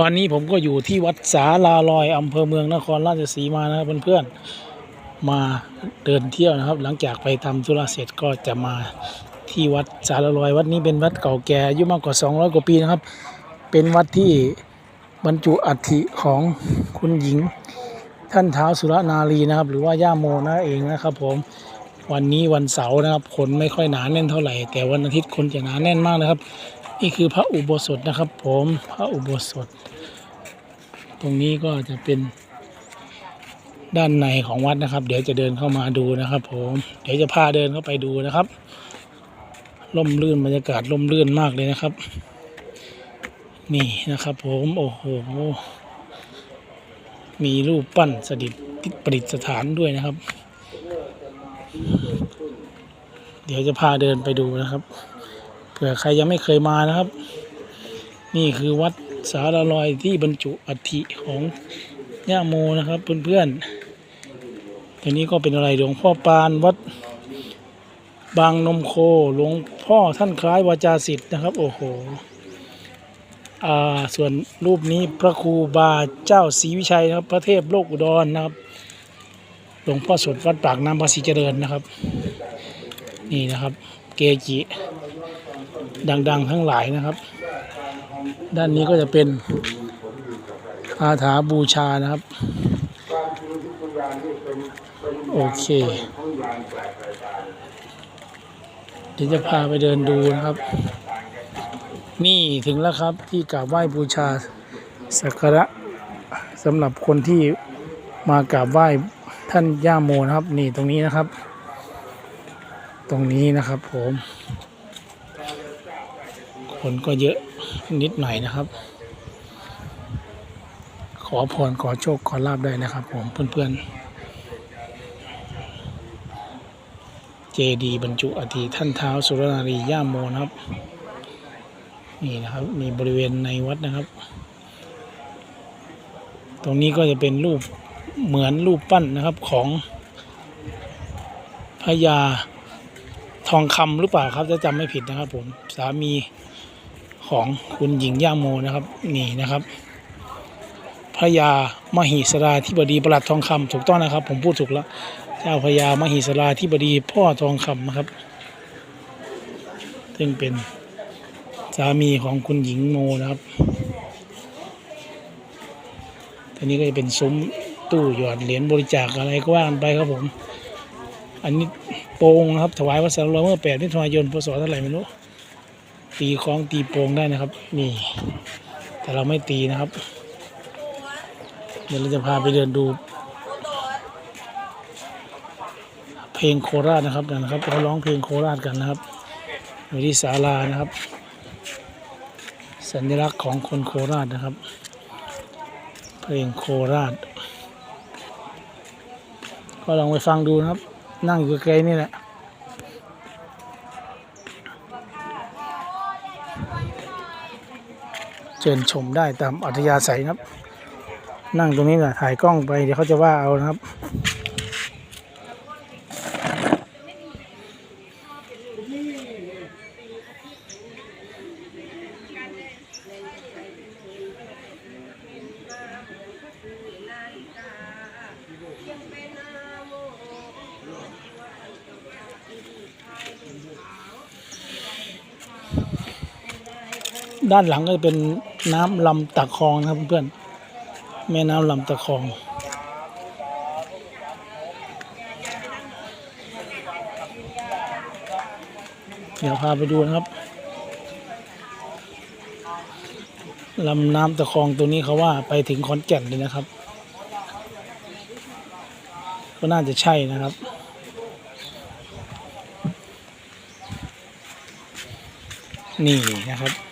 ตอนนี้ผมก็อยู่ที่วัดสาลาลอยอำเภอเมืองนครราชสีมานะครับเพื่อนๆมาเดินเที่ยวนะครับ หลังจากไปทำธุระเสร็จก็จะมาที่วัดสาลาลอย วัดนี้เป็นวัดเก่าแก่อายุมากกว่า 200 กว่าปีนะครับ เป็นวัดที่บรรจุอัฐิของคุณหญิง ท่านเท้าวสุรนารีนะครับ หรือว่าย่าโมนั่นเองนะครับ ผมวันนี้วันเสาร์นะครับคนไม่ค่อยหนาแน่นเท่าไหร่ แต่วันอาทิตย์คนจะหนาแน่นมากนะครับ นี่คือพระอุโบสถนะครับ ผมพระอุโบสถ ตรงนี้ก็จะเป็นด้านในของวัดนะครับ เดี๋ยวจะเดินเข้ามาดูนะครับ ผม เดี๋ยวจะพาเดินเข้าไปดูนะครับร่มรื่นบรรยากาศร่มรื่นมากเลยนะครับ นี่นะครับ ผมโอ้โหมีรูปปั้นสดิษประดิษฐานด้วยนะครับ เดี๋ยวจะพาเดินไปดูนะครับ เผื่อใครยังไม่เคยมานะครับ นี่คือวัดสารลอยที่บรรจุอัฐิของย่าโมนะครับเพื่อนๆตัวนี้ก็เป็นอะไรหลวงพ่อปานวัดบางนมโคหลวงพ่อท่านคล้ายวาจาสิทธิ์นะครับ โอ้โหอ่าส่วนรูปนี้พระครูบาเจ้าศรีวิชัยนะครับ พระเทพโลกอุดรนะครับ หลวงพ่อสดวัดปากน้ำภาษีเจริญนะครับ นี่นะครับ เกจิ ดัง ๆ ทั้งหลายนะครับ ด้านนี้ก็จะเป็นคาถาบูชานะครับ โอเค เดี๋ยวจะพาไปเดินดูนะครับ นี่ถึงแล้วครับที่กราบไหว้บูชาสักการะสำหรับคนที่มากราบไหว้ท่านย่าโมนะครับ นี่ตรงนี้นะครับ ตรงนี้นะครับผม นก็เยอะนิดหน่อยนะครับ ขอพรขอโชคขอลาบได้นะครับ ผมเพื่อนๆ เจดีบรรจุอธิท่านเท้าสุรนารีย่าโมนะครับ นี่นะครับมีบริเวณในวัดนะครับ ตรงนี้ก็จะเป็นรูปเหมือนรูปปั้นนะครับของพญาทองคำหรือเปล่าครับถ้าจำไม่ผิดนะครับผมสามี ของคุณหญิงย่าโมนะครับนี่นะครับพระยามหิสราธิบดีประหลัดทองคำถูกต้องนะครับ ผมพูดถูกแล้วเจ้าพระยามหิสราธิบดีพ่อทองคำนะครับ ซึ่งเป็นสามีของคุณหญิงโมนะครับทีนี้ก็จะเป็นซุ้มตู้หยอดเหรียญบริจาคอะไรก็ว่ากันไปครับผม อันนี้โปงนะครับ ถวายวัดสารลเมื่อแปดมิถุนายนพศเท่าไหร่ไม่รู้ ตีคล้องตีโปงได้นะครับ นี่ แต่เราไม่ตีนะครับ เดี๋ยวเราจะพาไปเดินดู เพลงโคราชนะครับกันนะครับเขาร้องเพลงโคราชกันนะครับอยู่ที่ศาลานะครับ สัญลักษณ์ของคนโคราชนะครับ เพลงโคราช ก็ลองไปฟังดูนะครับ นั่งอยู่ไกลนี่แหละ ชิญชมได้ตามอัธยาศัยนะครับ นั่งตรงนี้แหละถ่ายกล้องไปเดี๋ยวเขาจะว่าเอานะครับด้านหลังก็จะเป็น น้ำลำตะคองนะครับเพื่อนแม่น้ำลำตะคอง เดี๋ยวพาไปดูนะครับลำน้ำตะคองตัวนี้เขาว่าไปถึงขอนแก่นเลยนะครับ ก็น่าจะใช่นะครับนี่นะครับ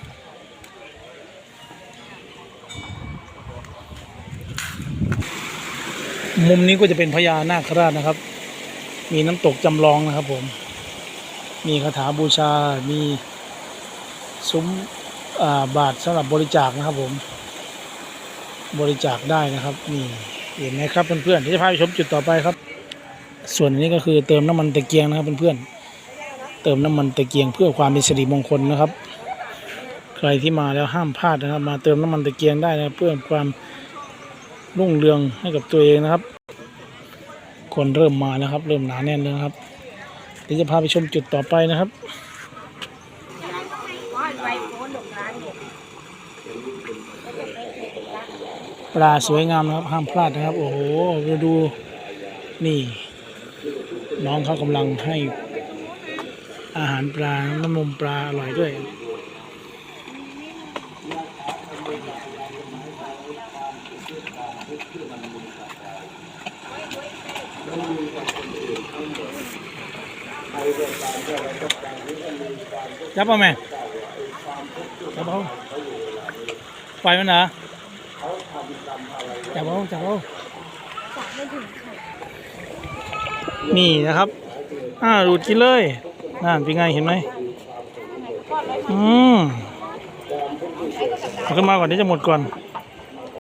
มุมนี้ก็จะเป็นพญานาคราชนะครับ มีน้ำตกจำลองนะครับผม มีคาถาบูชา มีซุ้มาบาทสำหรับบริจาคนะครับผม บริจาคได้นะครับนี่เห็นไหมครับเพื่อนๆเดี๋ยวจะพาไปชมจุดต่อไปครับ ส่วนนี้ก็คือเติมน้ำมันตะเกียงนะครับเพื่อนๆเติมน้ำมันตะเกียงเพื่อความเป็นสิริมงคลนะครับ ใครที่มาแล้วห้ามพลาดนะครับ มาเติมน้ำมันตะเกียงได้นะเพื่อความ รุ่งเรืองให้กับตัวเองนะครับ คนเริ่มมาแล้วครับ เริ่มหนาแน่นแล้วครับเดี๋ยวจะพาไปชมจุดต่อไปนะครับปลาสวยงามนะครับห้ามพลาดนะครับ โอ้โหดูดูนี่ น้องเขากำลังให้อาหารปลาน้ำนมปลาอร่อยด้วย จับเอาไหมจับเอาปล่อยมันเหรอจับเอาจับเอานี่นะครับ อ่าดูดกินเลยนั่นเป็นไงเห็นไหมอืมเอาขึ้นมาก่อนเดี๋ยวจะหมดก่อน